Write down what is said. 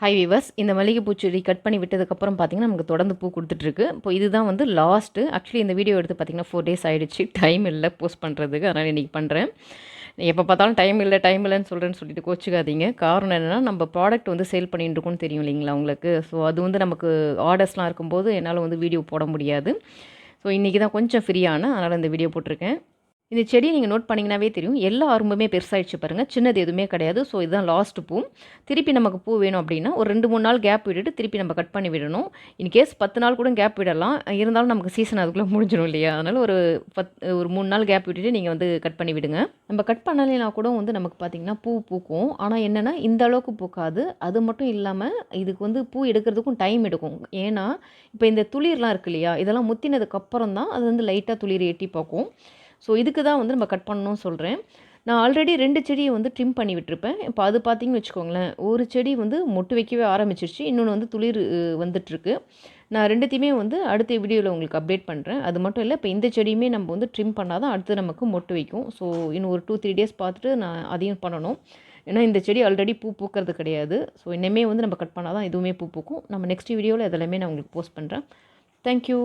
High viewers இந்த மல்லிகைப்பூ செடி கட் பண்ணி விட்டதுக்கப்புறம் பார்த்தீங்கன்னா நமக்கு தொடர்ந்து பூ கொடுத்துட்ருக்கு. இப்போ இதுதான் வந்து லாஸ்ட்டு ஆக்சுவலி இந்த வீடியோ எடுத்து பார்த்தீங்கன்னா ஃபோர் டேஸ் ஆகிடுச்சு டைம் இல்லை போஸ்ட் பண்ணுறதுக்கு அதனால் இன்றைக்கி பண்ணுறேன் எப்போ பார்த்தாலும் டைம் இல்லை டைம் இல்லைன்னு சொல்கிறேன்னு சொல்லிட்டு கோச்சிக்காதீங்க. காரணம் என்னென்னா நம்ம ப்ராடக்ட் வந்து சேல் பண்ணிட்டு இருக்கோம்னு தெரியும் இல்லைங்களா உங்களுக்கு? ஸோ அது வந்து நமக்கு ஆர்டர்ஸ்லாம் இருக்கும்போது என்னால் வந்து வீடியோ போட முடியாது. ஸோ இன்றைக்கி தான் கொஞ்சம் ஃப்ரீயான அதனால் இந்த வீடியோ போட்டிருக்கேன். இந்த செடியை நீங்கள் நோட் பண்ணிங்கனாவே தெரியும். எல்லா அரும்புமே பெருசாகிடுச்சு பாருங்கள் சின்னது எதுவுமே கிடையாது. ஸோ இதுதான் லாஸ்ட் பூ. திருப்பி நமக்கு பூ வேணும் அப்படின்னா ஒரு ரெண்டு மூணு நாள் கேப் விட்டுட்டு திருப்பி நம்ம கட் பண்ணி விடணும். இன்கேஸ் பத்து நாள் கூட கேப் விடலாம். இருந்தாலும் நமக்கு சீசன் அதுக்குள்ளே முடிஞ்சிடும் இல்லையா? அதனால் ஒரு பத் ஒரு மூணு நாள் கேப் விட்டுட்டு நீங்கள் வந்து கட் பண்ணி விடுங்க. நம்ம கட் பண்ணலைனா கூட வந்து நமக்கு பார்த்திங்கன்னா பூ பூக்கும். ஆனால் என்னென்னா இந்த அளவுக்கு பூக்காது. அது மட்டும் இல்லாமல் இதுக்கு வந்து பூ எடுக்கிறதுக்கும் டைம் எடுக்கும். ஏன்னா இப்போ இந்த துளிர்லாம் இருக்கு இல்லையா? இதெல்லாம் முத்தினதுக்கப்புறம் தான் அது வந்து லைட்டாக துளிர் எட்டி பார்க்கும். ஸோ இதுக்கு தான் வந்து நம்ம கட் பண்ணணும்னு சொல்கிறேன் நான் ஆல்ரெடி ரெண்டு செடியை வந்து ட்ரிம் பண்ணி விட்டுருப்பேன். இப்போ அது பார்த்தீங்கன்னு வச்சுக்கோங்களேன் ஒரு செடி வந்து மொட்டு வைக்கவே ஆரம்பிச்சிருச்சு. இன்னொன்று வந்து துளிர் வந்துட்டுருக்கு. நான் ரெண்டுத்தையுமே வந்து அடுத்த வீடியோவில் உங்களுக்கு அப்டேட் பண்ணுறேன் அது மட்டும் இல்லை இப்போ இந்த செடியுமே நம்ம வந்து ட்ரிம் பண்ணால் தான் அடுத்து நமக்கு மொட்டு வைக்கும். ஸோ இன்னும் ஒரு டூ த்ரீ டேஸ் பார்த்துட்டு நான் அதையும் பண்ணணும். ஏன்னா இந்த செடி ஆல்ரெடி பூ பூக்கிறது கிடையாது. ஸோ இன்னமே வந்து நம்ம கட் பண்ணால் தான் எதுவுமே பூ பூக்கும். நம்ம நெக்ஸ்ட் வீடியோவில் இதெல்லாமே நான் உங்களுக்கு போஸ்ட் பண்ணுறேன் தேங்க்யூ